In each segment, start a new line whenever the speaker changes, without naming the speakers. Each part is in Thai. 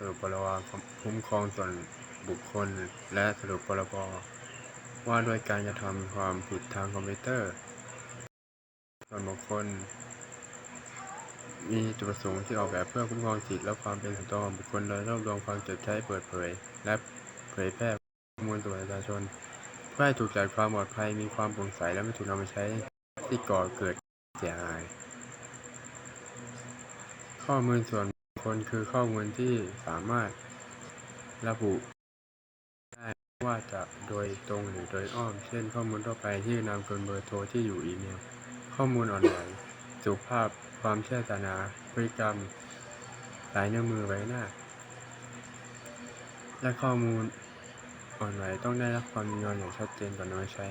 สรุปพรบคุ้มครองส่วนบุคคล และสรุปพรบว่าด้วยการกระทำความผิดทางคอมพิวเตอร์ ส่วนบุคคล มีจุดประสงค์ที่ออกแบบเพื่อคุ้มครองสิทธิและความเป็นส่วนตัวของบุคคลโดยรวบรวมความเจ็บใช้เปิดเผย และเผยแพร่ข้อมูลสู่ประชาชน เพื่อให้ถูกจัดความปลอดภัยมีความโปร่งใสและไม่ถูกนำไปใช้ที่ก่อเกิดเสียหาย ข้อมูลส่วน คคลคือข้อมูลที่สามารถระบุได้ว่าจะโดยตรงหรือโดยอ้อม เช่น ข้อมูลทั่วไปที่นามสกุลเบอร์โทรที่อยู่อีเมล ข้อมูลออนไหวสุขภาพความเชื่อศาสนาพฤติกรรมลายนิ้วมือใบหน้า และข้อมูลอ่อนไหวต้องได้รับความยินยอมอย่างชัดเจนก่อนนำมาใช้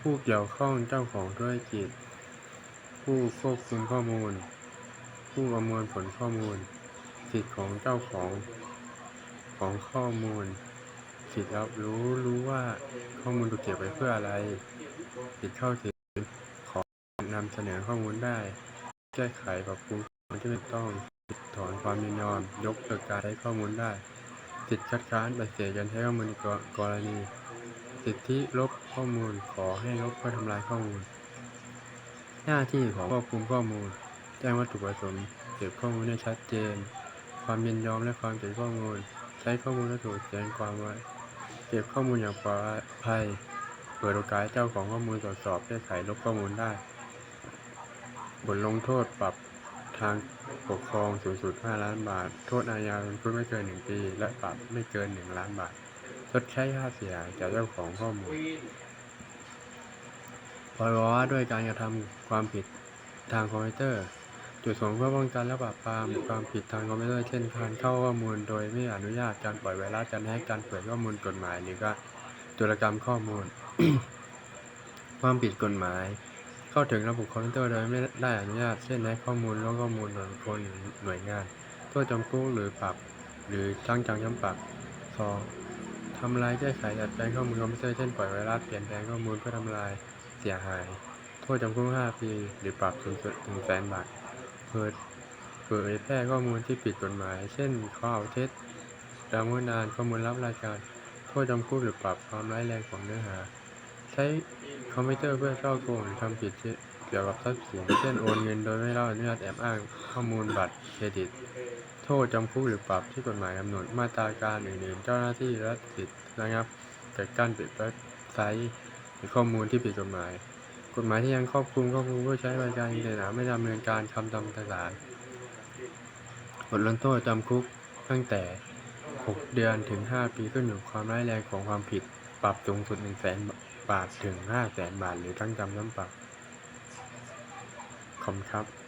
ผู้เกี่ยวข้องเจ้าของธุรกิจ ผู้ควบคุมข้อมูล ผู้ประมวลผลข้อมูล สิทธิของเจ้าของ ของข้อมูล สิทธิรับรู้รู้ว่าข้อมูลถูกเก็บไว้เพื่ออะไร สิทธิเข้าถึงขอนำเสนอข้อมูลได้ แก้ไขปรับปรุงมูลที่ไม่ต้องสิทธิถอนความยินยอมยกเลิกการใช้ข้อมูลได้ สิทธิคัดค้านปฏิเสธการใช้ข้อมูลในกรณี สิทธิลบข้อมูลขอให้ลบเพื่อทำลายข้อมูล หน้าที่ของควบคุมข้อมูล แจ้งวัตถุประสงค์เก็บข้อมูลให้ชัดเจน ความยินยอมและความเก็บข้อมูล ใช้ข้อมูลและถูกแจ้งความไว้เก็บข้อมูลอย่างปลอดภัยเปิดโอกาสให้เจ้าของข้อมูลตรวจสอบแก้ไขลบข้อมูลได้ บทลงโทษปรับทางปกครองสูงสุด 5 ล้านบาท โทษอาญาจำคุกไม่เกิน 1 ปี และปรับไม่เกิน 1 ล้านบาทชดใช้ค่าเสียหายจากเจ้าของข้อมูลพรบว่าด้วยการกระทำความผิดทางคอมพิวเตอร์ จุดประสงค์เพื่อป้องกันและปราบปรามความผิดทางคอมพิวเตอร์เช่นการเข้าข้อมูลโดยไม่อนุญาตการปล่อยไวรัสการแฮกการเปิดข้อมูลกฎหมายหรือการโจรกรรมข้อมูล ความผิดกฎหมาย เข้าถึงระบบคอมพิวเตอร์โดยไม่ได้อนุญาตเช่นแฮกข้อมูลล้วข้อมูลส่วนบุคคลหรือหน่วยงานโทษจำคุกหรือปรับ หรือทั้งจำจำปรับ 2. ทำลายแก้ไขดัดแปลงข้อมูลคอมพิวเตอร์เช่นปล่อยไวรัสเปลี่ยนแปลงข้อมูลเพื่อทำลายเสียหาย โทษจำคุก5ปี หรือปรับสูงสุด1แสนบาท เผยเผยแพร่ข้อมูลที่ผิดกฎหมาย เช่นข้อเท็จดำเนินารข้อมูลลับราชการโทษจำคุกหรือปรับความร้ายแรงของเนื้อหา ใช้คอมพิวเตอร์เพื่อช่อโกงหรือทำผิดเกี่ยวกับทรัพย์สินเช่นโอนเงินโดยไม่รับอนุญาตแอบอ้างข้อมูลบัตรเครดิต โทษจำคุกหรือปรับที่กฎหมายกำหนดมาตราการอื่นๆเจ้าหน้าที่รัฐสิทธิ์ระงับกิดการปิดเว็บไซต์หรือข้อมูลที่ผิดกฎหมาย กฎหมายที่ยังครอบคลุมครอมูลผู้ใช้บริการอินเทอร์เน็ตไม่ดำเนินการคำจำสารบทลงโทษจำคุกตั้งแต่ 6 เดือนถึง 5 ปีขึ้นอยู่ความร้ายแรงของความผิด ปรับสูงสุด 1 0 0 0 0แสนบาทถึง 5 0 0แสนบาท หรือทั้งจำทั้งปรับขอบคุณครับ